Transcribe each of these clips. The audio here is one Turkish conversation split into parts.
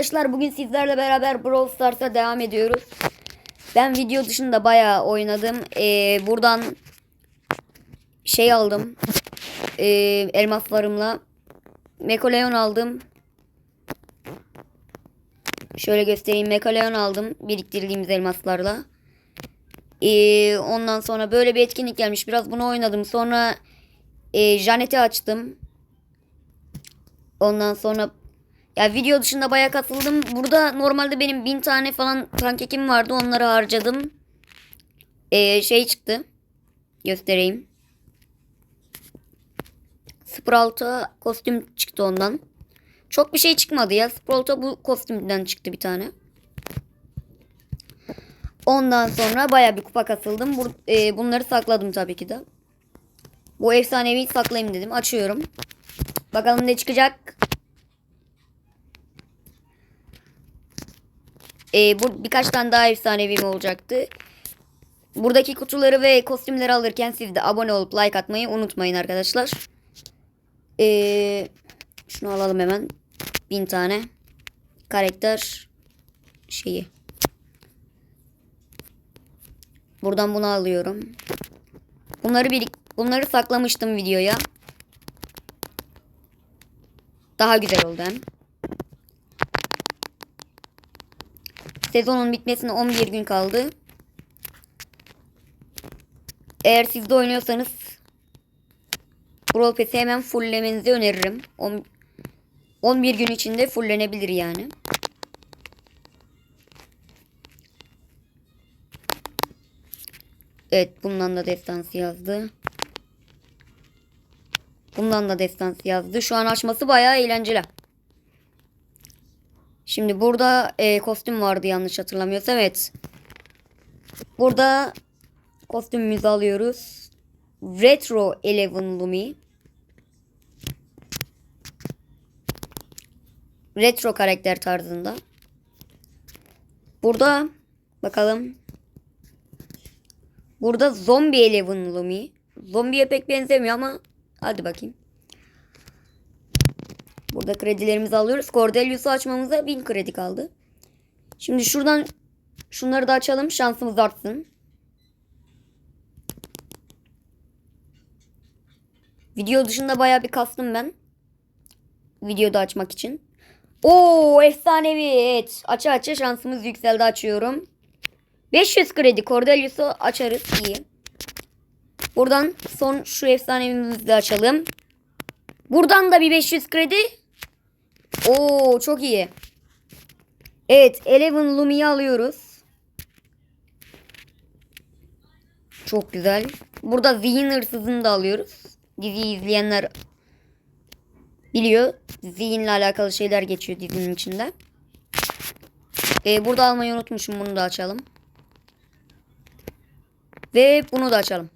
Arkadaşlar bugün sizlerle beraber Brawl Stars'a devam ediyoruz. Ben video dışında bayağı oynadım. Ee, buradan şey aldım. Ee, elmaslarımla. Mekoleon aldım. Şöyle göstereyim. Mekoleon aldım. Biriktirdiğimiz elmaslarla. Ee, ondan sonra böyle bir etkinlik gelmiş. Biraz bunu oynadım. Sonra e, Janet'i açtım. Ondan sonra ya video dışında bayağı katıldım. Burada normalde benim bin tane falan pankekim vardı. Onları harcadım. Ee, şey çıktı. Göstereyim. 06 kostüm çıktı ondan. Çok bir şey çıkmadı ya. 06 bu kostümden çıktı bir tane. Ondan sonra bayağı bir kupa kasıldım. Bur e, bunları sakladım tabii ki de. Bu efsanevi saklayayım dedim. Açıyorum. Bakalım ne çıkacak. Ee, bu birkaç tane daha efsanevim olacaktı. Buradaki kutuları ve kostümleri alırken siz de abone olup like atmayı unutmayın arkadaşlar. Ee, şunu alalım hemen. Bin tane. Karakter şeyi. Buradan bunu alıyorum. Bunları bir bunları saklamıştım videoya. Daha güzel oldu hem. Sezonun bitmesine 11 gün kaldı. Eğer siz de oynuyorsanız Brawl Pass'i hemen fulllemenizi öneririm. On- 11 gün içinde fulllenebilir yani. Evet bundan da destansı yazdı. Bundan da destansı yazdı. Şu an açması bayağı eğlenceli. Şimdi burada e, kostüm vardı yanlış hatırlamıyorsam. Evet. Burada kostümümüzü alıyoruz. Retro Eleven Lumi. Retro karakter tarzında. Burada bakalım. Burada Zombie Eleven Lumi. Zombiye pek benzemiyor ama hadi bakayım. Burada kredilerimizi alıyoruz. Cordelius'u açmamıza 1000 kredi kaldı. Şimdi şuradan şunları da açalım. Şansımız artsın. Video dışında bayağı bir kastım ben. Videoda açmak için. Oo efsanevi. Evet. Aça aça şansımız yükseldi açıyorum. 500 kredi Cordelius'u açarız. iyi. Buradan son şu efsanevimizi de açalım. Buradan da bir 500 kredi. Oo çok iyi. Evet Eleven Lumi'yi alıyoruz. Çok güzel. Burada zihin hırsızını da alıyoruz. Diziyi izleyenler biliyor. Zihinle alakalı şeyler geçiyor dizinin içinde. Ee, burada almayı unutmuşum. Bunu da açalım. Ve bunu da açalım.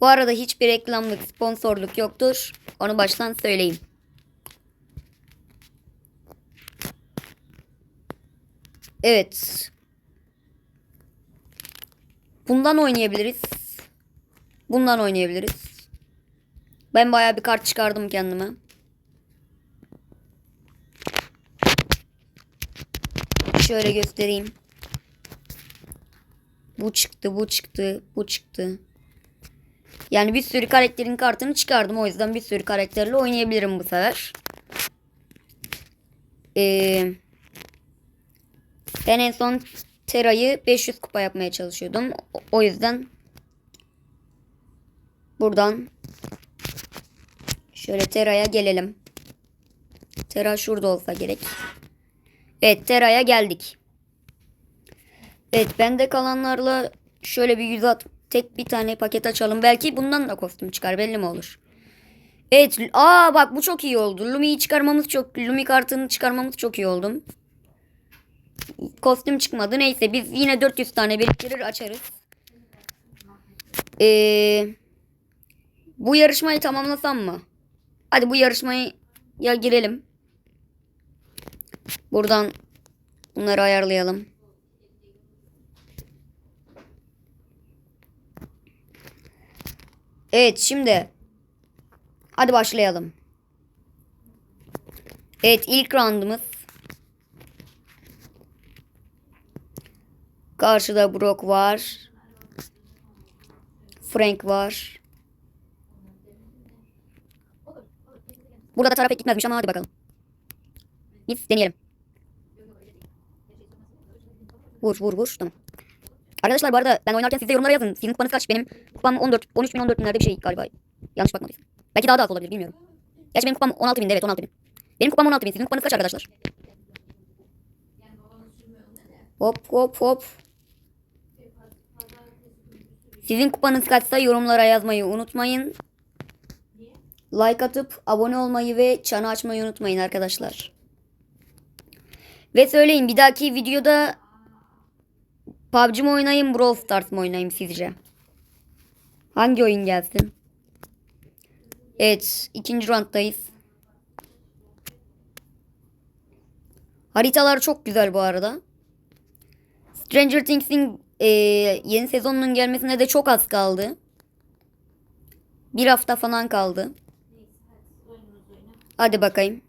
Bu arada hiçbir reklamlık, sponsorluk yoktur. Onu baştan söyleyeyim. Evet. Bundan oynayabiliriz. Bundan oynayabiliriz. Ben bayağı bir kart çıkardım kendime. Şöyle göstereyim. Bu çıktı, bu çıktı, bu çıktı. Yani bir sürü karakterin kartını çıkardım. O yüzden bir sürü karakterle oynayabilirim bu sefer. Ee, ben en son Tera'yı 500 kupa yapmaya çalışıyordum. O- yüzden buradan şöyle Tera'ya gelelim. Tera şurada olsa gerek. Evet Tera'ya geldik. Evet bende kalanlarla şöyle bir 160 tek bir tane paket açalım. Belki bundan da kostüm çıkar belli mi olur? Evet. Aa bak bu çok iyi oldu. Lumi'yi çıkarmamız çok Lumi kartını çıkarmamız çok iyi oldu. Kostüm çıkmadı. Neyse biz yine 400 tane biriktirir açarız. Ee, bu yarışmayı tamamlasam mı? Hadi bu yarışmayı ya girelim. Buradan bunları ayarlayalım. Evet şimdi. Hadi başlayalım. Evet ilk roundumuz. Karşıda Brock var. Frank var. Burada da taraf pek gitmezmiş ama hadi bakalım. Biz deneyelim. Vur vur vur. Tamam. Arkadaşlar bu arada ben oynarken siz de yorumlara yazın. Sizin kupanız kaç? Benim kupam 14, 13 bin 14 binlerde bir şey galiba. Yanlış bakmadıysam. Belki daha da az olabilir bilmiyorum. Gerçi benim kupam 16 binde evet 16 bin. Benim kupam 16 bin. Sizin kupanız kaç arkadaşlar? Hop hop hop. Sizin kupanız kaçsa yorumlara yazmayı unutmayın. Like atıp abone olmayı ve çanı açmayı unutmayın arkadaşlar. Ve söyleyin bir dahaki videoda PUBG mi oynayayım Brawl Stars mı oynayayım sizce? Hangi oyun gelsin? Evet ikinci rounddayız. Haritalar çok güzel bu arada. Stranger Things'in e, yeni sezonunun gelmesine de çok az kaldı. Bir hafta falan kaldı. Hadi bakayım.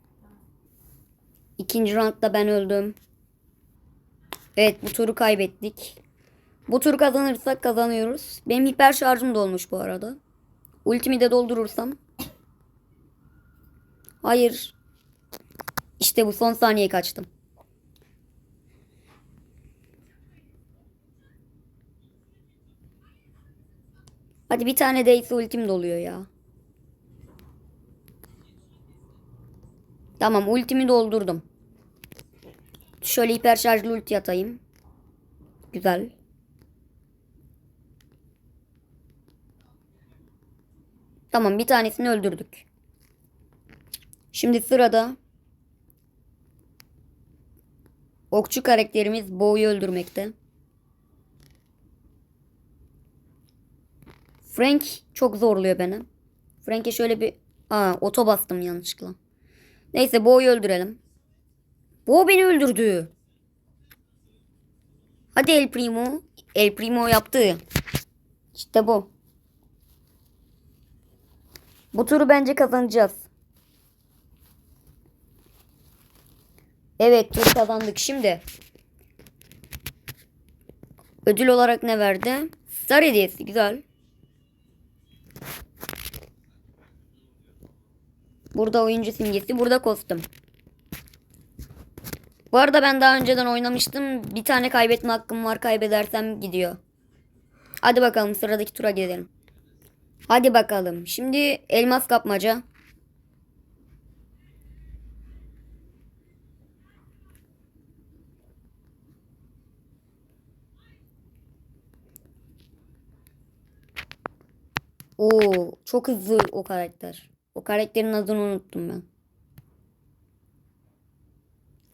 İkinci roundda ben öldüm. Evet bu turu kaybettik. Bu turu kazanırsak kazanıyoruz. Benim hiper şarjım dolmuş bu arada. Ultimi de doldurursam. Hayır. İşte bu son saniye kaçtım. Hadi bir tane değse ultim doluyor ya. Tamam ultimi doldurdum. Şöyle hiper şarjlı ulti atayım. Güzel. Tamam bir tanesini öldürdük. Şimdi sırada okçu karakterimiz Bo'yu öldürmekte. Frank çok zorluyor beni. Frank'e şöyle bir... Aa oto bastım yanlışlıkla. Neyse Bo'yu öldürelim. Bo beni öldürdü. Hadi El Primo. El Primo yaptı. İşte bu. Bu turu bence kazanacağız. Evet tur kazandık şimdi. Ödül olarak ne verdi? Star hediyesi güzel. Burada oyuncu simgesi, burada kostüm. Bu arada ben daha önceden oynamıştım. Bir tane kaybetme hakkım var. Kaybedersem gidiyor. Hadi bakalım sıradaki tura gidelim. Hadi bakalım. Şimdi elmas kapmaca. Oo, çok hızlı o karakter. O karakterin adını unuttum ben.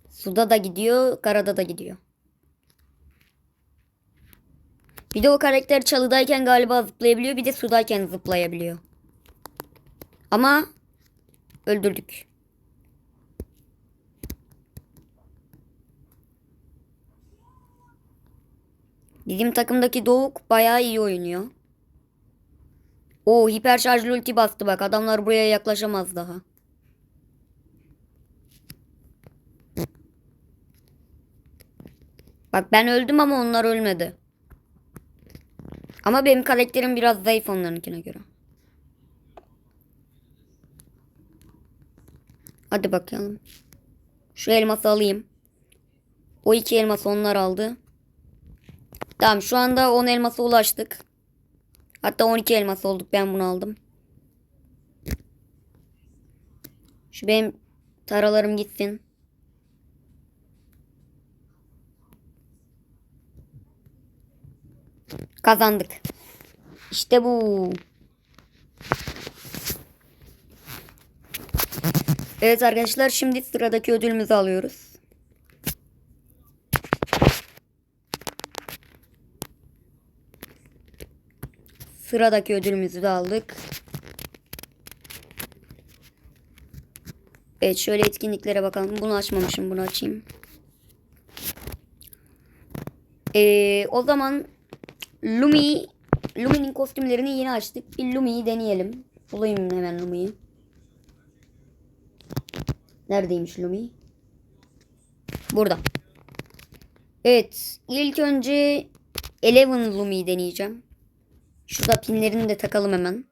Suda da gidiyor, karada da gidiyor. Bir de o karakter çalıdayken galiba zıplayabiliyor, bir de sudayken zıplayabiliyor. Ama öldürdük. Bizim takımdaki Doğuk bayağı iyi oynuyor. O hiper şarjlı ulti bastı bak. Adamlar buraya yaklaşamaz daha. Bak ben öldüm ama onlar ölmedi. Ama benim karakterim biraz zayıf onlarınkine göre. Hadi bakalım. Şu elması alayım. O iki elması onlar aldı. Tamam şu anda 10 elmasa ulaştık. Hatta 12 elmas olduk. Ben bunu aldım. Şu benim taralarım gitsin. Kazandık. İşte bu. Evet arkadaşlar şimdi sıradaki ödülümüzü alıyoruz. Sıradaki ödülümüzü de aldık. Evet şöyle etkinliklere bakalım. Bunu açmamışım. Bunu açayım. Ee, o zaman Lumi Lumi'nin kostümlerini yeni açtık. Bir Lumi'yi deneyelim. Bulayım hemen Lumi'yi. Neredeymiş Lumi? Burada. Evet. ilk önce Eleven Lumi'yi deneyeceğim. Şurada pinlerini de takalım hemen.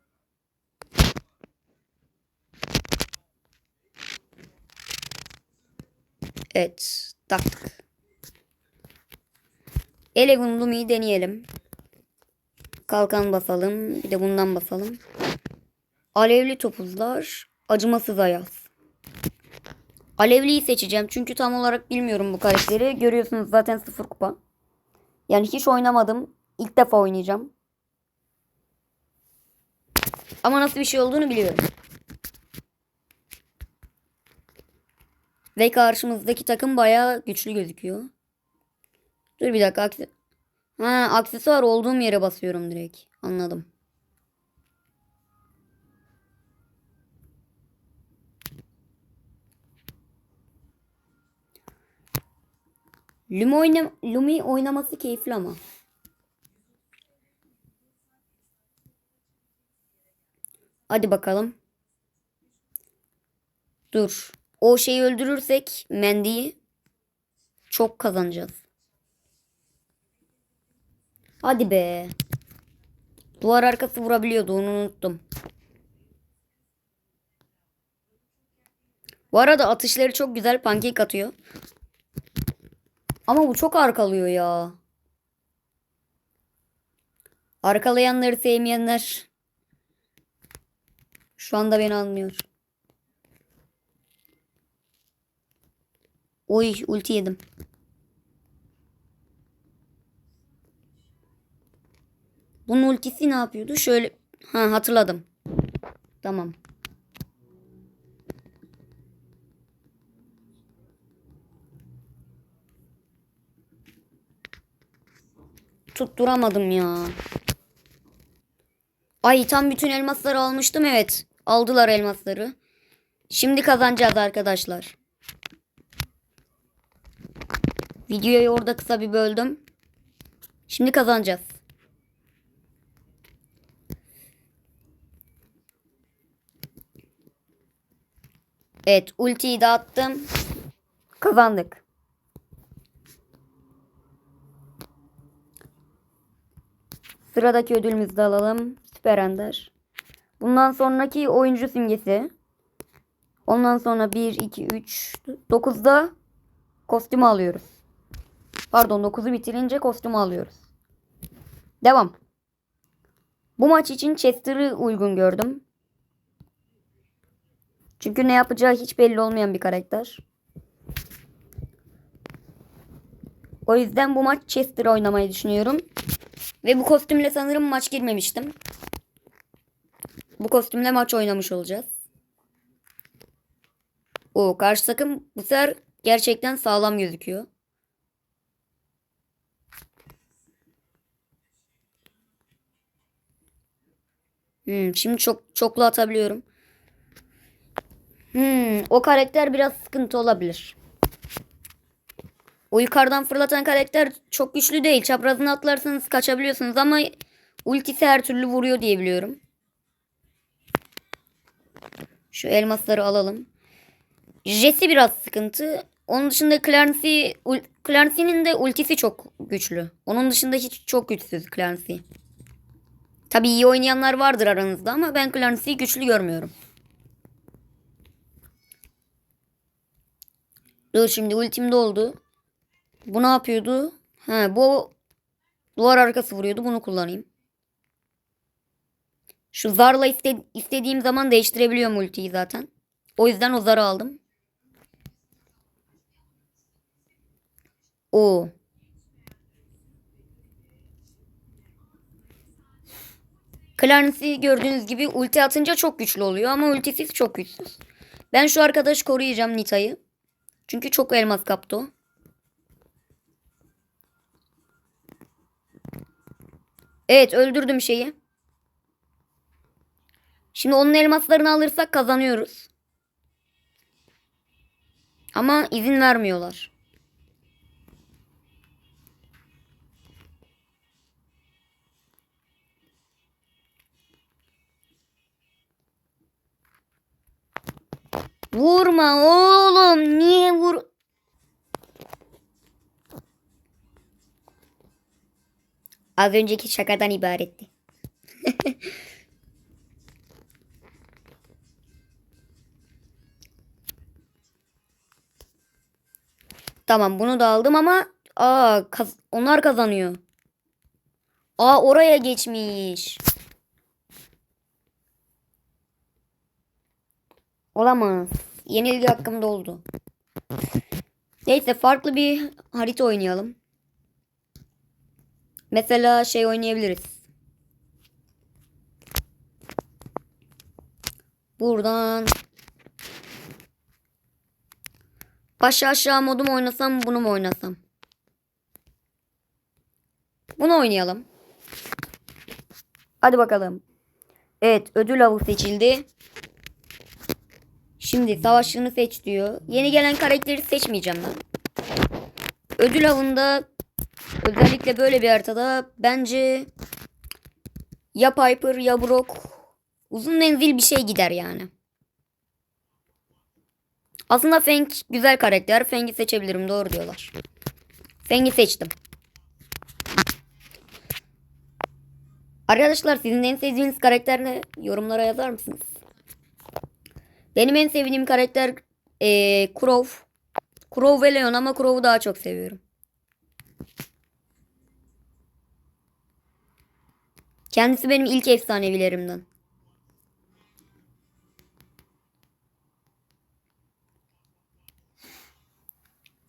Evet. Taktık. Eleven Lumi'yi deneyelim. Kalkan basalım. Bir de bundan basalım. Alevli topuzlar. Acımasız ayaz. Alevliyi seçeceğim. Çünkü tam olarak bilmiyorum bu karakteri. Görüyorsunuz zaten sıfır kupa. Yani hiç oynamadım. İlk defa oynayacağım. Ama nasıl bir şey olduğunu biliyorum. Ve karşımızdaki takım bayağı güçlü gözüküyor. Dur bir dakika. Ha, aksesuar olduğum yere basıyorum direkt. Anladım. Lumi, oyna Lumi oynaması keyifli ama. Hadi bakalım. Dur. O şeyi öldürürsek Mendy'yi çok kazanacağız. Hadi be. Duvar arkası vurabiliyordu onu unuttum. Bu arada atışları çok güzel pankek atıyor. Ama bu çok arkalıyor ya. Arkalayanları sevmeyenler şu anda beni anlıyor. Oy ulti yedim. Bunun ultisi ne yapıyordu? Şöyle ha hatırladım. Tamam. Tutturamadım ya. Ay tam bütün elmasları almıştım evet. Aldılar elmasları. Şimdi kazanacağız arkadaşlar. Videoyu orada kısa bir böldüm. Şimdi kazanacağız. Evet ultiyi de attım. Kazandık. Sıradaki ödülümüzü de alalım. Süper Ender. Bundan sonraki oyuncu simgesi. Ondan sonra 1, 2, 3, 9'da kostümü alıyoruz. Pardon 9'u bitirince kostümü alıyoruz. Devam. Bu maç için Chester'ı uygun gördüm. Çünkü ne yapacağı hiç belli olmayan bir karakter. O yüzden bu maç Chester oynamayı düşünüyorum. Ve bu kostümle sanırım maç girmemiştim. Bu kostümle maç oynamış olacağız. O karşı takım bu sefer gerçekten sağlam gözüküyor. Hmm, şimdi çok çoklu atabiliyorum. Hmm, o karakter biraz sıkıntı olabilir. O yukarıdan fırlatan karakter çok güçlü değil. Çaprazını atlarsanız kaçabiliyorsunuz ama ultisi her türlü vuruyor diye biliyorum. Şu elmasları alalım. Jesse biraz sıkıntı. Onun dışında Clancy, Clancy'nin de ultisi çok güçlü. Onun dışında hiç çok güçsüz Clancy. Tabii iyi oynayanlar vardır aranızda ama ben Clancy'yi güçlü görmüyorum. Dur şimdi ultim doldu. Bu ne yapıyordu? Ha bu duvar arkası vuruyordu. Bunu kullanayım. Şu zarla iste istediğim zaman değiştirebiliyorum ultiyi zaten. O yüzden o zarı aldım. O. Clarence gördüğünüz gibi ulti atınca çok güçlü oluyor ama ultisiz çok güçsüz. Ben şu arkadaşı koruyacağım Nita'yı. Çünkü çok elmas kaptı o. Evet öldürdüm şeyi. Şimdi onun elmaslarını alırsak kazanıyoruz. Ama izin vermiyorlar. Vurma oğlum. Niye vur? Az önceki şakadan ibaretti. Tamam bunu da aldım ama aa kaz- onlar kazanıyor. Aa oraya geçmiş. Olamaz. Yenilgi hakkımda oldu. Neyse farklı bir harita oynayalım. Mesela şey oynayabiliriz. Buradan Baş aşağı modu mu oynasam bunu mu oynasam? Bunu oynayalım. Hadi bakalım. Evet ödül avı seçildi. Şimdi savaşçını seç diyor. Yeni gelen karakteri seçmeyeceğim ben. Ödül avında özellikle böyle bir haritada bence ya Piper ya Brock uzun menzil bir şey gider yani. Aslında Feng güzel karakter. Feng'i seçebilirim. Doğru diyorlar. Feng'i seçtim. Arkadaşlar sizin en sevdiğiniz karakter ne? Yorumlara yazar mısınız? Benim en sevdiğim karakter ee, Crow. Crow ve Leon ama Crow'u daha çok seviyorum. Kendisi benim ilk efsanevilerimden.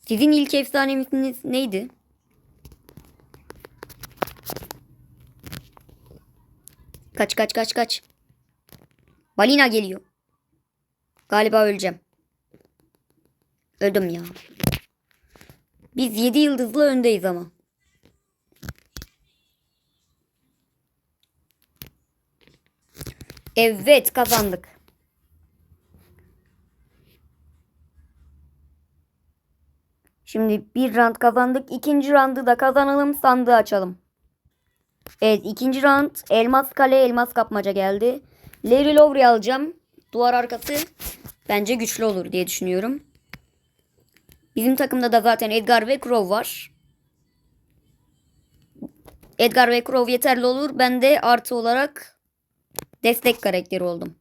Sizin ilk efsaneniz neydi? Kaç kaç kaç kaç. Balina geliyor. Galiba öleceğim. Öldüm ya. Biz 7 yıldızlı öndeyiz ama. Evet kazandık. Şimdi bir round kazandık. İkinci roundu da kazanalım. Sandığı açalım. Evet ikinci round elmas kale elmas kapmaca geldi. Larry Lowry alacağım. Duvar arkası bence güçlü olur diye düşünüyorum. Bizim takımda da zaten Edgar ve Crow var. Edgar ve Crow yeterli olur. Ben de artı olarak destek karakteri oldum.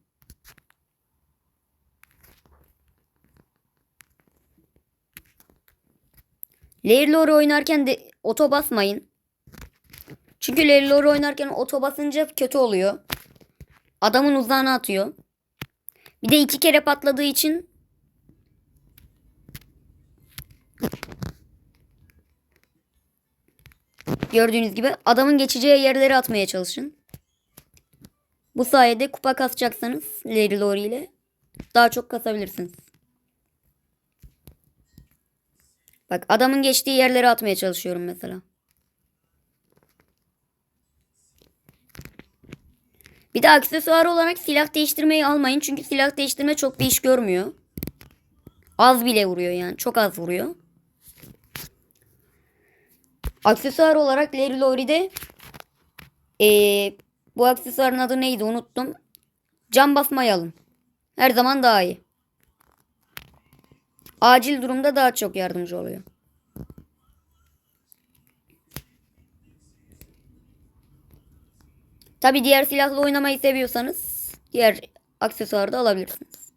Larry Lore oynarken de oto basmayın. Çünkü Larry Lore oynarken oto basınca kötü oluyor. Adamın uzağına atıyor. Bir de iki kere patladığı için gördüğünüz gibi adamın geçeceği yerlere atmaya çalışın. Bu sayede kupa kasacaksanız Larry Lore ile daha çok kasabilirsiniz. Bak adamın geçtiği yerlere atmaya çalışıyorum mesela. Bir de aksesuar olarak silah değiştirmeyi almayın. Çünkü silah değiştirme çok bir iş görmüyor. Az bile vuruyor yani. Çok az vuruyor. Aksesuar olarak Larry Lowry'de ee, bu aksesuarın adı neydi unuttum. Cam basmayı alın. Her zaman daha iyi. Acil durumda daha çok yardımcı oluyor. Tabi diğer silahla oynamayı seviyorsanız diğer aksesuarı da alabilirsiniz.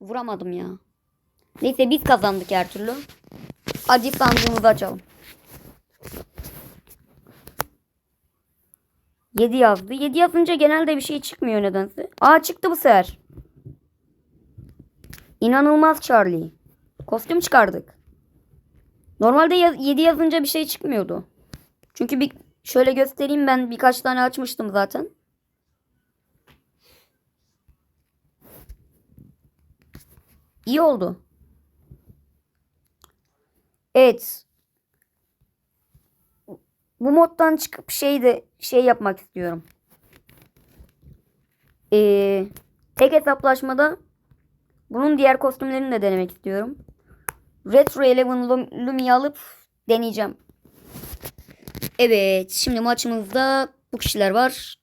Vuramadım ya. Neyse biz kazandık her türlü. Hadi sandığımızı açalım. 7 yazdı. 7 yazınca genelde bir şey çıkmıyor nedense. Aa çıktı bu sefer. İnanılmaz Charlie. Kostüm çıkardık. Normalde 7 yazınca bir şey çıkmıyordu. Çünkü bir şöyle göstereyim ben birkaç tane açmıştım zaten. İyi oldu. Evet. Bu moddan çıkıp şey de şey yapmak istiyorum. Ee, tek hesaplaşmada bunun diğer kostümlerini de denemek istiyorum. Retro Eleven Lum Lumia alıp deneyeceğim. Evet şimdi maçımızda bu kişiler var.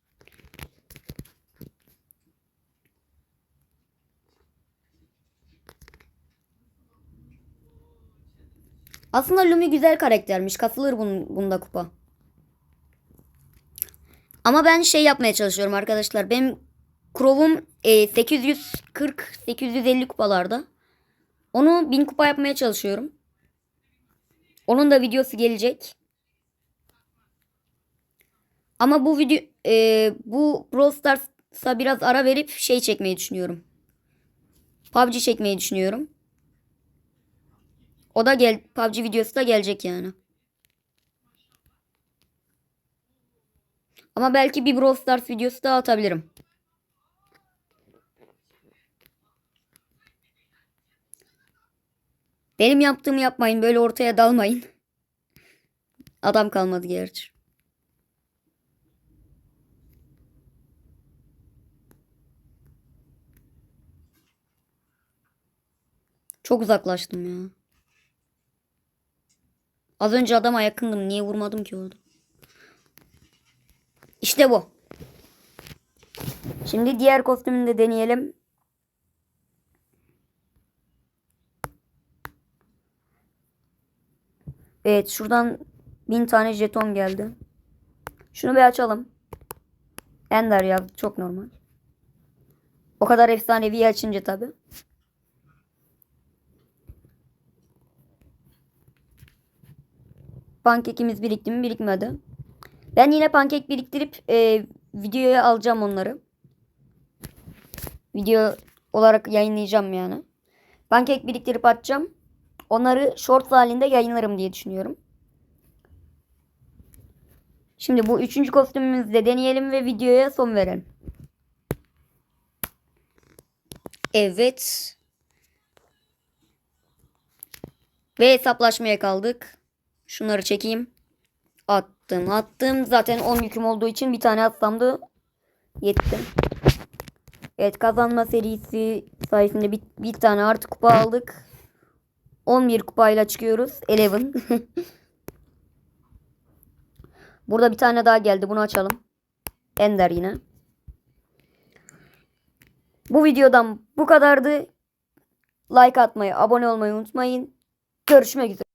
Aslında Lumi güzel karaktermiş. Kasılır bun, bunda kupa. Ama ben şey yapmaya çalışıyorum arkadaşlar. Benim Crow'um 840-850 e, kupalarda. Onu 1000 kupa yapmaya çalışıyorum. Onun da videosu gelecek. Ama bu video e, bu Brawl Stars'a biraz ara verip şey çekmeyi düşünüyorum. PUBG çekmeyi düşünüyorum. O da gel PUBG videosu da gelecek yani. Ama belki bir Brawl Stars videosu da atabilirim. Benim yaptığımı yapmayın. Böyle ortaya dalmayın. Adam kalmadı gerçi. Çok uzaklaştım ya. Az önce adama yakındım. Niye vurmadım ki orada? İşte bu. Şimdi diğer kostümünü de deneyelim. Evet şuradan bin tane jeton geldi. Şunu bir açalım. Ender yazdı çok normal. O kadar efsanevi açınca tabi. Pankekimiz birikti mi birikmedi. Ben yine pankek biriktirip e, videoya alacağım onları. Video olarak yayınlayacağım yani. Pankek biriktirip atacağım. Onları shorts halinde yayınlarım diye düşünüyorum. Şimdi bu üçüncü kostümümüzü de deneyelim ve videoya son verelim. Evet. Ve hesaplaşmaya kaldık. Şunları çekeyim. Attım attım. Zaten 10 yüküm olduğu için bir tane atsam da yetti. Evet kazanma serisi sayesinde bir, bir tane artı kupa aldık. 11 kupayla çıkıyoruz. 11. Burada bir tane daha geldi. Bunu açalım. Ender yine. Bu videodan bu kadardı. Like atmayı, abone olmayı unutmayın. Görüşmek üzere.